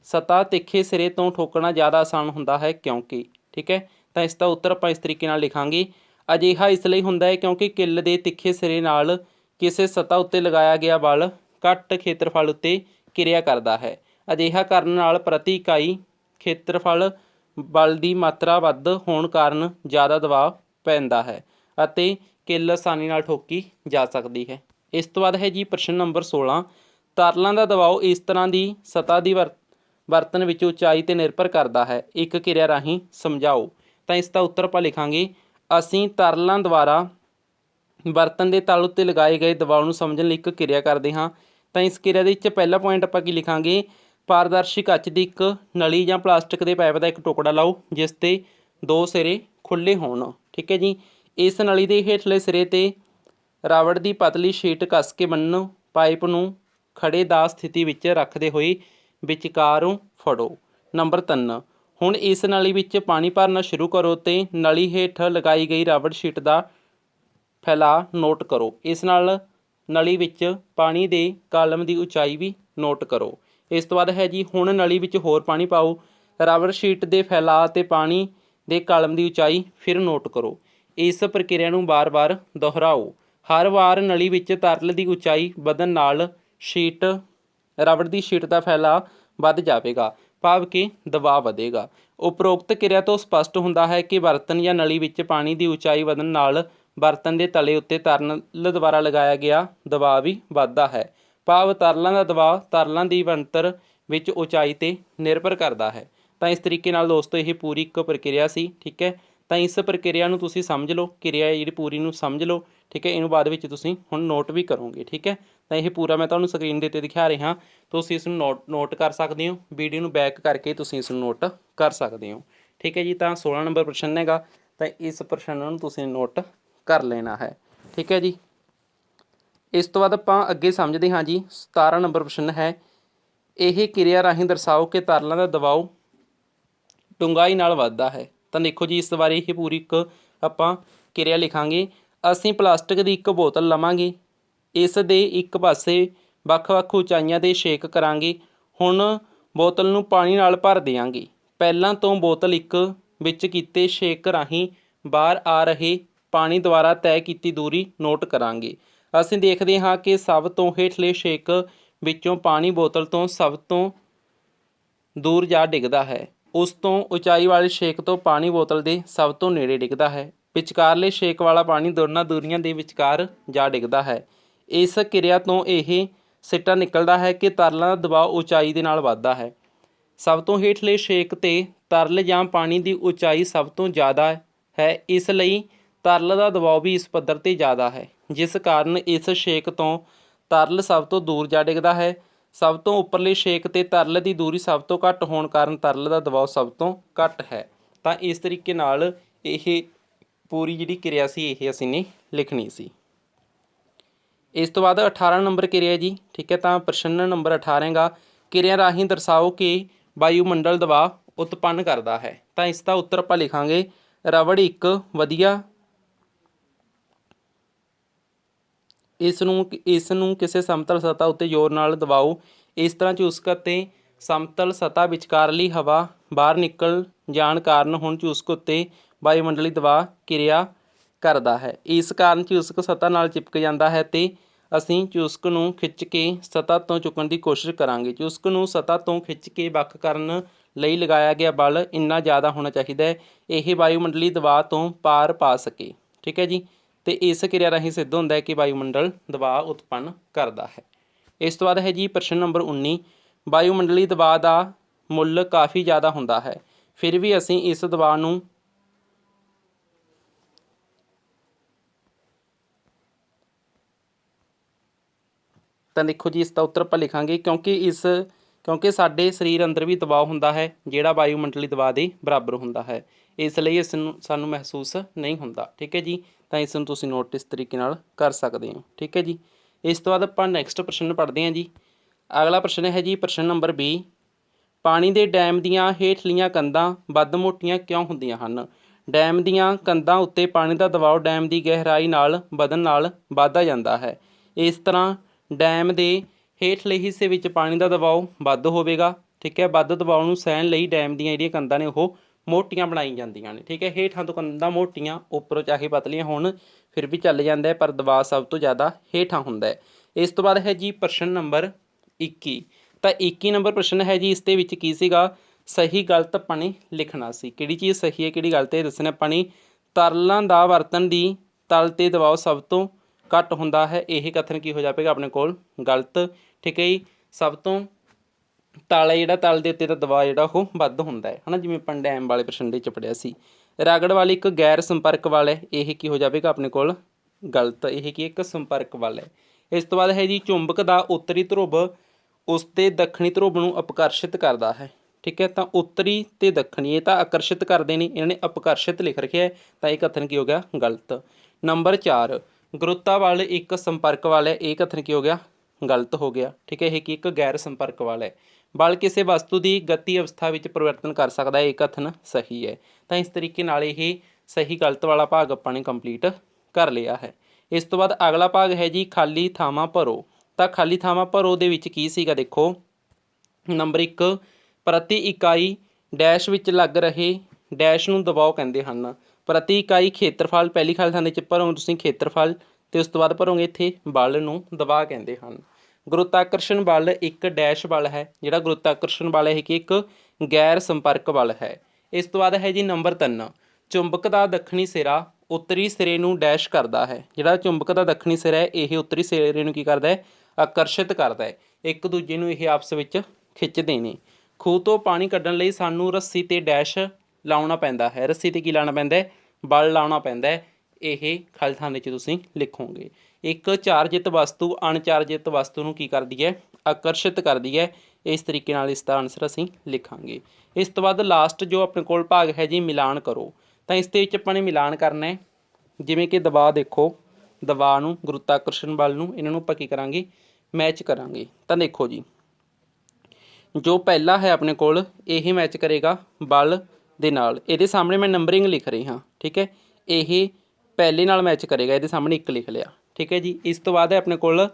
ਸਤ੍ਹਾ ਤਿੱਖੇ ਸਿਰੇ ਤੋਂ ਠੋਕਣਾ ਜ਼ਿਆਦਾ ਆਸਾਨ ਹੁੰਦਾ ਹੈ ਕਿਉਂਕਿ, ਠੀਕ ਹੈ? ਤਾਂ ਇਸ ਦਾ ਉੱਤਰ ਆਪਾਂ ਇਸ ਤਰੀਕੇ ਨਾਲ ਲਿਖਾਂਗੇ। ਅਜਿਹਾ ਇਸ ਲਈ ਹੁੰਦਾ ਹੈ ਕਿਉਂਕਿ ਕਿੱਲ ਦੇ ਤਿੱਖੇ ਸਿਰੇ ਨਾਲ ਕਿਸੇ ਸਤ੍ਹਾ ਉੱਤੇ ਲਗਾਇਆ ਗਿਆ ਬਲ ਘੱਟ ਖੇਤਰਫਲ ਉੱਤੇ ਕਿਰਿਆ ਕਰਦਾ ਹੈ। ਅਜਿਹਾ ਕਰਨ ਨਾਲ ਪ੍ਰਤੀ ਇਕਾਈ ਖੇਤਰਫਲ ਬਲ ਦੀ ਮਾਤਰਾ ਵੱਧ ਹੋਣ ਕਾਰਨ ਜ਼ਿਆਦਾ ਦਬਾਅ ਪੈਂਦਾ ਹੈ ਅਤੇ ਕਿੱਲ ਆਸਾਨੀ ਨਾਲ ਠੋਕੀ ਜਾ ਸਕਦੀ ਹੈ। ਇਸ ਤੋਂ ਬਾਅਦ ਹੈ ਜੀ ਪ੍ਰਸ਼ਨ ਨੰਬਰ 16 ਤਰਲਾਂ ਦਾ ਦਬਾਅ ਇਸ ਤਰ੍ਹਾਂ ਦੀ ਸਤ੍ਹਾ ਦੀ ਵਰ- ਵਰਤਨ ਵਿੱਚ ਉਚਾਈ ਤੇ ਨਿਰਭਰ ਕਰਦਾ ਹੈ। ਇੱਕ ਕਿਰਿਆ ਰਾਹੀਂ ਸਮਝਾਓ। ਤਾਂ ਇਸ ਦਾ ਉੱਤਰ ਆਪਾਂ ਲਿਖਾਂਗੇ, ਅਸੀਂ ਤਰਲਾਂ ਦੁਆਰਾ ਬਰਤਨ ਦੇ ਤਲ ਉੱਤੇ ਲਗਾਏ ਗਏ ਦਬਾਅ ਨੂੰ ਸਮਝਣ ਲਈ ਇੱਕ ਕਿਰਿਆ ਕਰਦੇ ਹਾਂ। ਤਾਂ ਇਸ ਕਿਰਿਆ ਦੇ ਵਿੱਚ ਪਹਿਲਾ ਪੁਆਇੰਟ ਆਪਾਂ ਕੀ ਲਿਖਾਂਗੇ? ਪਾਰਦਰਸ਼ੀ ਕੱਚ ਦੀ ਇੱਕ ਨਲੀ ਜਾਂ ਪਲਾਸਟਿਕ ਦੇ ਪਾਈਪ ਦਾ ਇੱਕ ਟੁਕੜਾ ਲਾਓ, ਜਿਸ ਤੇ ਦੋ ਸਿਰੇ ਖੁੱਲੇ ਹੋਣ। ਠੀਕ ਹੈ ਜੀ? ਇਸ ਨਲੀ ਦੇ ਹੇਠਲੇ ਸਿਰੇ ਤੇ ਰਾਵੜ ਦੀ ਪਤਲੀ ਸ਼ੀਟ ਕੱਸ ਕੇ ਬੰਨੋ ਪਾਈਪ ਨੂੰ ਖੜੇ ਦਾ ਸਥਿਤੀ ਵਿੱਚ ਰੱਖਦੇ ਹੋਏ ਵਿਚਕਾਰੋਂ ਫੜੋ। ਨੰਬਰ 3 ਹੁਣ ਇਸ ਨਲੀ ਵਿੱਚ ਪਾਣੀ ਭਰਨਾ ਸ਼ੁਰੂ ਕਰੋ ਤੇ ਨਲੀ ਹੇਠ ਲਗਾਈ ਗਈ ਰਾਵੜ ਸ਼ੀਟ ਦਾ ਫੈਲਾ ਨੋਟ ਕਰੋ। ਇਸ ਨਾਲ ਨਲੀ ਵਿੱਚ ਪਾਣੀ ਦੇ ਕਾਲਮ ਦੀ ਉਚਾਈ ਵੀ ਨੋਟ ਕਰੋ। ਇਸ ਤੋਂ ਬਾਅਦ ਹੈ ਜੀ, ਹੁਣ ਨਲੀ ਵਿੱਚ ਹੋਰ ਪਾਣੀ ਪਾਓ। ਰਬੜ ਸ਼ੀਟ ਦੇ ਫੈਲਾਅ ਤੇ ਪਾਣੀ ਦੇ ਕਾਲਮ ਦੀ ਉਚਾਈ ਫਿਰ ਨੋਟ ਕਰੋ। ਇਸ ਪ੍ਰਕਿਰਿਆ ਨੂੰ ਬਾਰ-ਬਾਰ ਦੁਹਰਾਓ। ਹਰ ਵਾਰ ਨਲੀ ਵਿੱਚ ਤਰਲ ਦੀ ਉਚਾਈ ਵਧਣ ਨਾਲ ਸ਼ੀਟ, ਰਬੜ ਦੀ ਸ਼ੀਟ ਦਾ ਫੈਲਾਅ ਵੱਧ ਜਾਵੇਗਾ। ਭਾਵ ਕਿ ਦਬਾਅ ਵਧੇਗਾ। ਉਪਰੋਕਤ ਕਿਰਿਆ ਤੋਂ ਸਪਸ਼ਟ ਹੁੰਦਾ ਹੈ ਕਿ ਬਰਤਨ ਜਾਂ ਨਲੀ ਵਿੱਚ ਪਾਣੀ ਦੀ ਉਚਾਈ ਵਧਣ ਨਾਲ ਬਰਤਨ ਦੇ ਤਲੇ ਉੱਤੇ ਤਰਲ ਦੁਆਰਾ ਲਗਾਇਆ ਗਿਆ ਦਬਾਅ ਵੀ ਵੱਧਦਾ ਹੈ। ਭਾਵ ਤਰਲਾਂ ਦਾ ਦਬਾਅ, ਤਰਲਾਂ ਦੀ ਬਣਤਰ ਵਿੱਚ ਉਚਾਈ ਤੇ ਨਿਰਭਰ ਕਰਦਾ ਹੈ। ਤਾਂ ਇਸ ਤਰੀਕੇ ਨਾਲ ਦੋਸਤੋ, ਇਹ ਪੂਰੀ ਇੱਕ ਪ੍ਰਕਿਰਿਆ ਸੀ, ਠੀਕ ਹੈ? ਤਾਂ ਇਸ ਪ੍ਰਕਿਰਿਆ ਨੂੰ ਤੁਸੀਂ ਸਮਝ ਲਓ, ਕਿਰਿਆ ਜਿਹੜੀ ਪੂਰੀ ਨੂੰ ਸਮਝ ਲਓ, ਠੀਕ ਹੈ? ਇਹਨੂੰ ਬਾਅਦ ਵਿੱਚ ਤੁਸੀਂ ਹੁਣ ਨੋਟ ਵੀ ਕਰੋਗੇ, ਠੀਕ ਹੈ? ਤਾਂ ਇਹ ਪੂਰਾ ਮੈਂ ਤੁਹਾਨੂੰ ਸਕਰੀਨ ਦੇ ਉੱਤੇ ਦਿਖਾ ਰਿਹਾ। ਤੁਸੀਂ ਇਸ ਨੂੰ ਨੋਟ ਨੋਟ ਕਰ ਸਕਦੇ ਹੋ। ਵੀਡੀਓ ਨੂੰ ਬੈਕ ਕਰਕੇ ਤੁਸੀਂ ਇਸ ਨੂੰ ਨੋਟ ਕਰ ਸਕਦੇ ਹੋ। ਠੀਕ ਹੈ ਜੀ? ਤਾਂ 16 ਨੰਬਰ ਪ੍ਰਸ਼ਨ ਹੈਗਾ। ਤਾਂ ਇਸ ਪ੍ਰਸ਼ਨ ਨੂੰ ਤੁਸੀਂ ਨੋਟ ਕਰ ਲੈਣਾ ਹੈ। ਠੀਕ ਹੈ ਜੀ? ਇਸ ਤੋਂ ਬਾਅਦ ਆਪਾਂ ਅੱਗੇ ਸਮਝਦੇ ਹਾਂ ਜੀ 17 ਨੰਬਰ ਪ੍ਰਸ਼ਨ ਹੈ। ਇਹ ਕਿਰਿਆ ਰਾਹੀਂ ਦਰਸਾਓ ਕਿ ਤਰਲਾਂ ਦਾ ਦਬਾਅ ਡੂੰਘਾਈ ਨਾਲ ਵੱਧਦਾ ਹੈ। ਤਾਂ ਦੇਖੋ ਜੀ, ਇਸ ਬਾਰੇ ਇਹ ਪੂਰੀ ਇੱਕ ਆਪਾਂ ਕਿਰਿਆ ਲਿਖਾਂਗੇ। ਅਸੀਂ ਪਲਾਸਟਿਕ ਦੀ ਇੱਕ ਬੋਤਲ ਲਵਾਂਗੇ। ਇਸ ਦੇ ਇੱਕ ਪਾਸੇ ਵੱਖ-ਵੱਖ ਉਚਾਈਆਂ ਦੇ ਸ਼ੇਕ ਕਰਾਂਗੇ। ਹੁਣ ਬੋਤਲ ਨੂੰ ਪਾਣੀ ਨਾਲ ਭਰ ਦਿਆਂਗੇ। ਪਹਿਲਾਂ ਤੋਂ ਬੋਤਲ ਇੱਕ ਵਿੱਚ ਕੀਤੇ ਸ਼ੇਕ ਰਾਹੀਂ ਬਾਹਰ ਆ ਰਹੇ ਪਾਣੀ ਦੁਆਰਾ ਤੈਅ ਕੀਤੀ ਦੂਰੀ ਨੋਟ ਕਰਾਂਗੇ। ਅਸੀਂ ਦੇਖਦੇ ਹਾਂ ਕਿ ਸਭ ਤੋਂ ਹੇਠਲੇ ਛੇਕ ਵਿੱਚੋਂ ਪਾਣੀ ਬੋਤਲ ਤੋਂ ਸਭ ਤੋਂ ਦੂਰ ਜਾ ਡਿੱਗਦਾ ਹੈ। ਉਸ ਤੋਂ ਉਚਾਈ ਵਾਲੇ ਛੇਕ ਤੋਂ ਪਾਣੀ ਬੋਤਲ ਦੇ ਸਭ ਤੋਂ ਨੇੜੇ ਡਿੱਗਦਾ ਹੈ। ਵਿਚਕਾਰਲੇ ਛੇਕ ਵਾਲਾ ਪਾਣੀ ਦੋਨਾਂ ਦੂਰੀਆਂ ਦੇ ਵਿਚਕਾਰ ਜਾ ਡਿੱਗਦਾ ਹੈ। ਇਸ ਕਿਰਿਆ ਤੋਂ ਇਹ ਸਿੱਟਾ ਨਿਕਲਦਾ ਹੈ ਕਿ ਤਰਲਾਂ ਦਾ ਦਬਾਅ ਉਚਾਈ ਦੇ ਨਾਲ ਵੱਧਦਾ ਹੈ। ਸਭ ਤੋਂ ਹੇਠਲੇ ਛੇਕ ਤੇ ਤਰਲ ਜਾਂ ਪਾਣੀ ਦੀ ਉਚਾਈ ਸਭ ਤੋਂ ਜ਼ਿਆਦਾ ਹੈ। ਇਸ ਲਈ ਤਰਲ ਦਾ ਦਬਾਅ ਵੀ ਇਸ ਪੱਧਰ ਤੇ ਜ਼ਿਆਦਾ ਹੈ, ਜਿਸ ਕਾਰਨ ਇਸ ਛੇਕ ਤੋਂ ਤਰਲ ਸਭ ਤੋਂ ਦੂਰ ਜਾ ਡਿੱਗਦਾ ਹੈ। ਸਭ ਤੋਂ ਉੱਪਰਲੇ ਛੇਕ ਤੇ ਤਰਲ ਦੀ ਦੂਰੀ ਸਭ ਤੋਂ ਘੱਟ ਹੋਣ ਕਾਰਨ ਤਰਲ ਦਾ ਦਬਾਅ ਸਭ ਤੋਂ ਘੱਟ ਹੈ। ਤਾਂ ਇਸ ਤਰੀਕੇ ਨਾਲ ਇਹ ਪੂਰੀ ਜਿਹੜੀ ਕਿਰਿਆ ਸੀ, ਇਹ ਅਸੀਂ ਨੇ ਲਿਖਣੀ ਸੀ। ਇਸ ਤੋਂ ਬਾਅਦ 18 ਨੰਬਰ ਕਿਰਿਆ ਜੀ, ਠੀਕ ਹੈ, ਤਾਂ ਪ੍ਰਸ਼ਨ ਨੰਬਰ 18 ਹੈਗਾ ਕਿਰਿਆ ਰਾਹੀਂ ਦਰਸਾਓ ਕਿ ਵਾਯੂਮੰਡਲ ਦਬਾਅ ਉਤਪੰਨ ਕਰਦਾ ਹੈ। ਤਾਂ ਇਸ ਦਾ ਉੱਤਰ ਆਪਾਂ ਲਿਖਾਂਗੇ ਰਬੜ ਇੱਕ ਵਧੀਆ ਇਸ ਨੂੰ ਇਸ ਨੂੰ ਕਿਸੇ ਸਮਤਲ ਸਤ੍ਹਾ ਉੱਤੇ ਜ਼ੋਰ ਨਾਲ ਦਬਾਓ। ਇਸ ਤਰ੍ਹਾਂ ਚੂਸਕ ਅਤੇ ਸਮਤਲ ਸਤ੍ਹਾ ਵਿਚਕਾਰਲੀ ਹਵਾ ਬਾਹਰ ਨਿਕਲ ਜਾਣ ਕਾਰਨ ਹੁਣ ਚੂਸਕ ਉੱਤੇ ਵਾਯੂਮੰਡਲੀ ਦਬਾਅ ਕਿਰਿਆ ਕਰਦਾ ਹੈ। ਇਸ ਕਾਰਨ ਚੂਸਕ ਸਤ੍ਹਾ ਨਾਲ ਚਿਪਕ ਜਾਂਦਾ ਹੈ ਤੇ ਅਸੀਂ ਚੂਸਕ ਨੂੰ ਖਿੱਚ ਕੇ ਸਤ੍ਹਾ ਤੋਂ ਚੁੱਕਣ ਦੀ ਕੋਸ਼ਿਸ਼ ਕਰਾਂਗੇ। ਚੂਸਕ ਨੂੰ ਸਤ੍ਹਾ ਤੋਂ ਖਿੱਚ ਕੇ ਵੱਖ ਕਰਨ ਲਈ ਲਗਾਇਆ ਗਿਆ ਬਲ ਇੰਨਾ ਜ਼ਿਆਦਾ ਹੋਣਾ ਚਾਹੀਦਾ ਹੈ, ਇਹ ਵਾਯੂਮੰਡਲੀ ਦਬਾਅ ਤੋਂ ਪਾਰ ਪਾ ਸਕੇ। ਠੀਕ ਹੈ ਜੀ? ਤੇ ਇਸ ਕਿਰਿਆ ਰਾਹੀਂ ਸਿੱਧ ਹੁੰਦਾ ਹੈ ਕਿ ਵਾਯੂਮੰਡਲ ਦਬਾਅ ਉਤਪੰਨ ਕਰਦਾ ਹੈ। ਇਸ ਤੋਂ ਬਾਅਦ ਹੈ ਜੀ ਪ੍ਰਸ਼ਨ ਨੰਬਰ 19 ਵਾਯੂਮੰਡਲੀ ਦਬਾਅ ਦਾ ਮੁੱਲ ਕਾਫੀ ਜ਼ਿਆਦਾ ਹੁੰਦਾ ਹੈ। ਫਿਰ ਵੀ ਅਸੀਂ ਇਸ ਦਬਾਅ ਨੂੰ ਤਾਂ ਦੇਖੋ ਜੀ ਇਸ ਦਾ ਉੱਤਰ ਆਪਾਂ ਲਿਖਾਂਗੇ ਕਿਉਂਕਿ ਇਸ ਕਿਉਂਕਿ ਸਾਡੇ ਸਰੀਰ ਅੰਦਰ ਵੀ ਦਬਾਅ ਹੁੰਦਾ ਹੈ, ਜਿਹੜਾ ਵਾਯੂਮੰਡਲੀ ਦਬਾਅ ਦੇ ਬਰਾਬਰ ਹੁੰਦਾ ਹੈ। ਇਸ ਲਈ ਇਸ ਨੂੰ, ਸਾਨੂੰ ਮਹਿਸੂਸ ਨਹੀਂ ਹੁੰਦਾ। ਠੀਕ ਹੈ ਜੀ? ਤਾਂ ਇਸ ਨੂੰ ਤੁਸੀਂ ਨੋਟ ਇਸ ਤਰੀਕੇ ਨਾਲ ਕਰ ਸਕਦੇ ਹੋ। ਠੀਕ ਹੈ ਜੀ? ਇਸ ਤੋਂ ਬਾਅਦ ਆਪਾਂ ਨੈਕਸਟ ਪ੍ਰਸ਼ਨ ਪੜ੍ਹਦੇ ਹਾਂ ਜੀ। ਅਗਲਾ ਪ੍ਰਸ਼ਨ ਹੈ ਜੀ, ਪ੍ਰਸ਼ਨ ਨੰਬਰ 20 ਪਾਣੀ ਦੇ ਡੈਮ ਦੀਆਂ ਹੇਠਲੀਆਂ ਕੰਧਾਂ ਵੱਧ ਮੋਟੀਆਂ ਕਿਉਂ ਹੁੰਦੀਆਂ ਹਨ? ਡੈਮ ਦੀਆਂ ਕੰਧਾਂ ਉੱਤੇ ਪਾਣੀ ਦਾ ਦਬਾਅ ਡੈਮ ਦੀ ਗਹਿਰਾਈ ਨਾਲ ਵਧਣ ਨਾਲ ਵੱਧਦਾ ਜਾਂਦਾ ਹੈ। ਇਸ ਤਰ੍ਹਾਂ ਡੈਮ ਦੇ ਹੇਠਲੇ ਹਿੱਸੇ ਵਿੱਚ ਪਾਣੀ ਦਾ ਦਬਾਅ ਵੱਧ ਹੋਵੇਗਾ, ਠੀਕ ਹੈ? ਵੱਧ ਦਬਾਅ ਨੂੰ ਸਹਿਣ ਲਈ ਡੈਮ ਦੀਆਂ ਜਿਹੜੀਆਂ ਕੰਧਾਂ ਨੇ ਉਹ ਮੋਟੀਆਂ ਬਣਾਈ ਜਾਂਦੀਆਂ ਨੇ, ਠੀਕ ਹੈ? ਹੇਠਾਂ ਤੋਂ ਕੰਧਾਂ ਮੋਟੀਆਂ, ਉੱਪਰੋਂ ਚਾਹੇ ਪਤਲੀਆਂ ਹੋਣ, ਫਿਰ ਵੀ ਚੱਲ ਜਾਂਦਾ ਹੈ, ਪਰ ਦਬਾਅ ਸਭ ਤੋਂ ਜ਼ਿਆਦਾ ਹੇਠਾਂ ਹੁੰਦਾ ਹੈ। ਇਸ ਤੋਂ ਬਾਅਦ ਹੈ ਜੀ ਪ੍ਰਸ਼ਨ ਨੰਬਰ 21 ਤਾਂ 21 ਨੰਬਰ ਪ੍ਰਸ਼ਨ ਹੈ ਜੀ, ਇਸ ਦੇ ਵਿੱਚ ਕੀ ਸੀਗਾ? ਸਹੀ ਗਲਤ ਆਪਾਂ ਨੇ ਲਿਖਣਾ ਸੀ। ਕਿਹੜੀ ਚੀਜ਼ ਸਹੀ ਹੈ, ਕਿਹੜੀ ਗਲਤ ਹੈ, ਇਹ ਦੱਸਣਾ ਆਪਾਂ ਨੇ ਤਰਲਾਂ ਦਾ ਵਰਤਨ ਦੀ ਤਲ ਤੇ ਦਬਾਅ ਸਭ ਤੋਂ ਘੱਟ ਹੁੰਦਾ ਹੈ, ਇਹ ਕਥਨ ਕੀ ਹੋ ਜਾਵੇਗਾ? ਆਪਣੇ ਕੋਲ ਗਲਤ ਠੀਕ ਹੈ ਜੀ? ਸਭ ਤੋਂ ਤਲ ਹੈ ਜਿਹੜਾ ਤਲ ਦੇ ਉੱਤੇ ਦਾ ਦਬਾਅ ਜਿਹੜਾ ਉਹ ਵੱਧ ਹੁੰਦਾ ਹੈ। ਹਨਾ, ਜਿਵੇਂ ਆਪਾਂ ਡੈਮ ਵਾਲੇ ਪ੍ਰਸ਼ਨ ਦੇ ਚ ਪੜਿਆ ਸੀ। ਰਗੜ ਵਾਲੀ ਇੱਕ ਗੈਰ ਸੰਪਰਕ ਵਾਲਾ ਹੈ। ਇਹ ਕੀ ਹੋ ਜਾਵੇਗਾ ਆਪਣੇ ਕੋਲ? ਗਲਤ। ਇਹ ਕੀ ਇੱਕ ਸੰਪਰਕ ਵਾਲਾ ਹੈ। ਇਸ ਤੋਂ ਬਾਅਦ ਹੈ ਜੀ, ਚੁੰਬਕ ਦਾ ਉੱਤਰੀ ਧਰੁਵ ਉਸ ਦੇ ਦੱਖਣੀ ਧਰੁਵ ਨੂੰ ਅਪਕਰਸ਼ਿਤ ਕਰਦਾ ਹੈ। ਠੀਕ ਹੈ, ਤਾਂ ਉੱਤਰੀ ਤੇ ਦੱਖਣੀ, ਇਹ ਤਾਂ ਆਕਰਸ਼ਿਤ ਕਰਦੇ ਨੇ। ਇਹਨਾਂ ਨੇ ਅਪਕਰਸ਼ਿਤ ਲਿਖ ਰੱਖਿਆ ਹੈ, ਤਾਂ ਇਹ ਕਥਨ ਕੀ ਹੋ ਗਿਆ? ਗਲਤ। ਨੰਬਰ 4 ਗੁਰੁੱਤਾ ਵੱਲ ਇੱਕ ਸੰਪਰਕ ਵਾਲਾ ਹੈ। ਇਹ ਕਥਨ ਕੀ ਹੋ ਗਿਆ? ਗਲਤ ਹੋ ਗਿਆ। ਠੀਕ ਹੈ, ਇਹ ਕੀ ਇੱਕ ਗੈਰ ਸੰਪਰਕ ਵਾਲਾ ਹੈ। ਬਲ ਕਿਸੇ ਵਸਤੂ ਦੀ ਗਤੀ ਅਵਸਥਾ ਵਿੱਚ ਪਰਿਵਰਤਨ ਕਰ ਸਕਦਾ ਹੈ, ਇਹ ਕਥਨ ਸਹੀ ਹੈ। ਤਾਂ ਇਸ ਤਰੀਕੇ ਨਾਲ ਇਹ ਸਹੀ ਗਲਤ ਵਾਲਾ ਭਾਗ ਆਪਾਂ ਨੇ ਕੰਪਲੀਟ ਕਰ ਲਿਆ ਹੈ। ਇਸ ਤੋਂ ਬਾਅਦ ਅਗਲਾ ਭਾਗ ਹੈ ਜੀ, ਖਾਲੀ ਥਾਵਾਂ ਭਰੋ। ਤਾਂ ਖਾਲੀ ਥਾਵਾਂ ਭਰੋ ਦੇ ਵਿੱਚ ਕੀ ਸੀਗਾ ਦੇਖੋ। ਨੰਬਰ 1 ਪ੍ਰਤੀ ਇਕਾਈ ਡੈਸ਼ ਵਿੱਚ ਲੱਗ ਰਹੇ ਡੈਸ਼ ਨੂੰ ਦਬਾਓ ਕਹਿੰਦੇ ਹਨ। ਪ੍ਰਤੀ ਇਕਾਈ ਖੇਤਰਫਲ, ਪਹਿਲੀ ਖਾਲੀ ਥਾਂ ਦੇ ਵਿੱਚ ਭਰੋਗੇ ਤੁਸੀਂ ਖੇਤਰਫਲ ਤੇ ਉਸ ਤੋਂ ਬਾਅਦ ਭਰੋਗੇ ਇੱਥੇ ਬਲ ਨੂੰ ਦਬਾਅ ਕਹਿੰਦੇ ਹਨ। ਗੁਰੁੱਤਾਕਰਸ਼ਣ ਬਲ ਇੱਕ ਡੈਸ਼ ਬਲ ਹੈ, ਜਿਹੜਾ ਗੁਰੁੱਤਾਕਰਸ਼ਣ ਬਲ ਹੈ ਕਿ ਇੱਕ ਗੈਰ ਸੰਪਰਕ ਬਲ ਹੈ। ਇਸ ਤੋਂ ਬਾਅਦ ਹੈ ਜੀ ਨੰਬਰ 3 ਚੁੰਬਕ ਦਾ ਦੱਖਣੀ ਸਿਰਾ ਉੱਤਰੀ ਸਿਰੇ ਨੂੰ ਡੈਸ਼ ਕਰਦਾ ਹੈ। ਜਿਹੜਾ ਚੁੰਬਕ ਦਾ ਦੱਖਣੀ ਸਿਰਾ ਹੈ, ਇਹ ਉੱਤਰੀ ਸਿਰੇ ਨੂੰ ਕੀ ਕਰਦਾ ਹੈ? ਆਕਰਸ਼ਿਤ ਕਰਦਾ ਹੈ। ਇੱਕ ਦੂਜੇ ਨੂੰ ਇਹ ਆਪਸ ਵਿੱਚ ਖਿੱਚਦੇ ਨੇ। ਖੂਹ ਤੋਂ ਪਾਣੀ ਕੱਢਣ ਲਈ ਸਾਨੂੰ ਰੱਸੀ ਤੇ ਡੈਸ਼ ਲਾਉਣਾ ਪੈਂਦਾ ਹੈ। ਰੱਸੀ ਤੇ ਕੀ ਲਾਉਣਾ ਪੈਂਦਾ ਹੈ? ਬਲ ਲਾਉਣਾ ਪੈਂਦਾ ਹੈ। ਇਹ ਖਾਲੀ ਥਾਂ ਵਿੱਚ ਤੁਸੀਂ ਲਿਖੋਗੇ। ਇੱਕ ਚਾਰਜਿਤ ਵਸਤੂ ਅਣਚਾਰਜਿਤ ਵਸਤੂ ਨੂੰ ਕੀ ਕਰਦੀ ਹੈ? ਆਕਰਸ਼ਿਤ ਕਰਦੀ ਹੈ। ਇਸ ਤਰੀਕੇ ਨਾਲ ਇਸ ਦਾ ਆਨਸਰ ਅਸੀਂ ਲਿਖਾਂਗੇ। ਇਸ ਤੋਂ ਬਾਅਦ ਲਾਸਟ ਜੋ ਆਪਣੇ ਕੋਲ ਭਾਗ ਹੈ ਜੀ, ਮਿਲਾਨ ਕਰੋ। ਤਾਂ ਇਸ ਦੇ ਵਿੱਚ ਆਪਾਂ ਨੇ ਮਿਲਾਨ ਕਰਨਾ ਹੈ। ਜਿਵੇਂ ਕਿ ਦਬਾਅ ਦੇਖੋ। ਦਬਾਅ ਨੂੰ ਗੁਰੂਤਾਕਰਸ਼ਣ ਬਲ ਨੂੰ ਇਹਨਾਂ ਨੂੰ ਆਪਾਂ ਕੀ ਕਰਾਂਗੇ? ਮੈਚ ਕਰਾਂਗੇ। ਤਾਂ ਦੇਖੋ ਜੀ। ਜੋ ਪਹਿਲਾ ਹੈ ਆਪਣੇ ਕੋਲ, ਇਹ ਮੈਚ ਕਰੇਗਾ ਬਲ ਦੇ ਨਾਲ। ਇਹਦੇ ਸਾਹਮਣੇ ਮੈਂ ਨੰਬਰਿੰਗ ਲਿਖ ਰਹੀ ਹਾਂ, ਠੀਕ ਹੈ? ਇਹ ਪਹਿਲੇ ਨਾਲ ਮੈਚ ਕਰੇਗਾ, ਇਹਦੇ ਸਾਹਮਣੇ ਇੱਕ ਲਿਖ ਲਿਆ। ਠੀਕ ਹੈ ਜੀ, ਇਸ ਤੋਂ ਬਾਅਦ ਹੈ ਆਪਣੇ ਕੋਲ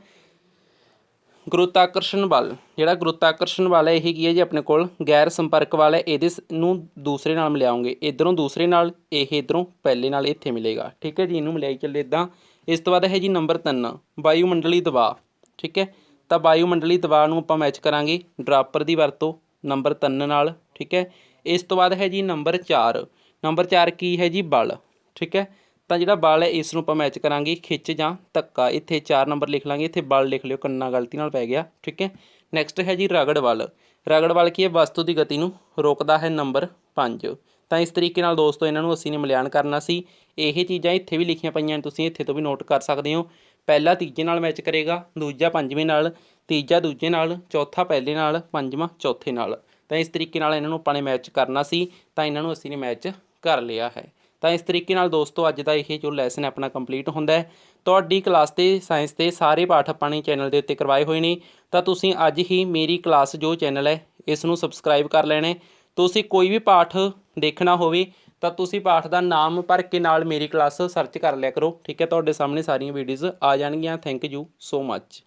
ਗੁਰੁੱਤਾਕਰਸ਼ਣ ਬਲ ਜਿਹੜਾ ਗੁਰੁੱਤਾਕਰਸ਼ਣ ਬਲ ਹੈ, ਇਹ ਕੀ ਹੈ ਜੀ, ਆਪਣੇ ਕੋਲ ਗੈਰ ਸੰਪਰਕ ਵਾਲਾ ਹੈ, ਇਹਦੇ ਸ- ਨੂੰ ਦੂਸਰੇ ਨਾਲ ਮਿਲਾਉਂਗੇ। ਇਧਰੋਂ ਦੂਸਰੇ ਨਾਲ, ਇਹ ਇਧਰੋਂ ਪਹਿਲੇ ਨਾਲ ਇੱਥੇ ਮਿਲੇਗਾ। ਠੀਕ ਹੈ ਜੀ, ਇਹਨੂੰ ਮਿਲਾਈ ਚੱਲੇ ਇਦਾਂ ਇਸ ਤੋਂ ਬਾਅਦ ਹੈ ਜੀ ਨੰਬਰ 3 ਵਾਯੂਮੰਡਲੀ ਦਬਾਅ। ਠੀਕ ਹੈ, ਤਾਂ ਵਾਯੂਮੰਡਲੀ ਦਬਾਅ ਨੂੰ ਆਪਾਂ ਮੈਚ ਕਰਾਂਗੇ, ਡਰਾਪਰ ਦੀ ਵਰਤੋਂ ਨੰਬਰ 3 ਨਾਲ। ਠੀਕ ਹੈ, ਇਸ ਤੋਂ ਬਾਅਦ ਹੈ ਜੀ ਨੰਬਰ 4 ਨੰਬਰ 4 ਕੀ ਹੈ ਜੀ, ਬਲ। ਠੀਕ ਹੈ ਤਾਂ ਜਿਹੜਾ ਬਲ ਹੈ, ਇਸ ਨੂੰ ਆਪਾਂ ਮੈਚ ਕਰਾਂਗੇ, ਖਿੱਚ ਜਾਂ ਧੱਕਾ, ਇੱਥੇ 4 ਨੰਬਰ ਲਿਖ ਲਾਂਗੇ, ਇੱਥੇ ਬਲ ਲਿਖ ਲਿਓ, ਕੰਨਾ ਗਲਤੀ ਨਾਲ ਪੈ ਗਿਆ, ਠੀਕ ਹੈ? ਨੈਕਸਟ ਹੈ ਜੀ ਰਗੜ ਬਲ ਰਗੜ ਬਲ ਕੀ ਹੈ? ਵਸਤੂ ਦੀ ਗਤੀ ਨੂੰ ਰੋਕਦਾ ਹੈ ਨੰਬਰ 5 ਤਾਂ ਇਸ ਤਰੀਕੇ ਨਾਲ ਦੋਸਤੋ, ਇਹਨਾਂ ਨੂੰ ਅਸੀਂ ਨੇ ਮਿਲਾਨ ਕਰਨਾ ਸੀ। ਇਹ ਚੀਜ਼ਾਂ ਇੱਥੇ ਵੀ ਲਿਖੀਆਂ ਪਈਆਂ ਨੇ, ਤੁਸੀਂ ਇੱਥੇ ਤੋਂ ਵੀ ਨੋਟ ਕਰ ਸਕਦੇ ਹੋ। ਪਹਿਲਾ ਤੀਜੇ ਨਾਲ ਮੈਚ ਕਰੇਗਾ, ਦੂਜਾ ਪੰਜਵੇਂ ਨਾਲ, ਤੀਜਾ ਦੂਜੇ ਨਾਲ, ਚੌਥਾ ਪਹਿਲੇ ਨਾਲ, ਪੰਜਵਾਂ ਚੌਥੇ ਨਾਲ। ਤਾਂ ਇਸ ਤਰੀਕੇ ਨਾਲ ਇਹਨਾਂ ਨੂੰ ਆਪਾਂ ਨੇ ਮੈਚ ਕਰਨਾ ਸੀ, ਤਾਂ ਇਹਨਾਂ ਨੂੰ ਅਸੀਂ ਨੇ ਮੈਚ ਕਰ ਲਿਆ ਹੈ। ਤਾਂ ਇਸ ਤਰੀਕੇ ਨਾਲ ਦੋਸਤੋ, ਅੱਜ ਦਾ ਇਹ ਜੋ ਲੈਸਨ ਆਪਣਾ ਕੰਪਲੀਟ ਹੁੰਦਾ ਹੈ। ਤੁਹਾਡੀ ਕਲਾਸ ਤੇ ਸਾਇੰਸ ਦੇ ਸਾਰੇ ਪਾਠ ਆਪਾਂ ਨੇ ਚੈਨਲ ਦੇ ਉੱਤੇ ਕਰਵਾਏ ਹੋਏ ਨੇ। ਤਾਂ ਤੁਸੀਂ ਅੱਜ ਹੀ ਮੇਰੀ ਕਲਾਸ ਜੋ ਚੈਨਲ ਹੈ ਇਸ ਨੂੰ ਸਬਸਕ੍ਰਾਈਬ ਕਰ ਲੈਣਾ ਤੁਸੀਂ ਕੋਈ ਵੀ ਪਾਠ ਦੇਖਣਾ ਹੋਵੇ, ਤਾਂ ਤੁਸੀਂ ਪਾਠ ਦਾ ਨਾਮ ਭਰ ਕੇ ਨਾਲ ਮੇਰੀ ਕਲਾਸ ਸਰਚ ਕਰ ਲਿਆ ਕਰੋ। ਠੀਕ ਹੈ, ਤੁਹਾਡੇ ਸਾਹਮਣੇ ਸਾਰੀਆਂ ਵੀਡੀਓਜ਼ ਆ ਜਾਣਗੀਆਂ। Thank you so much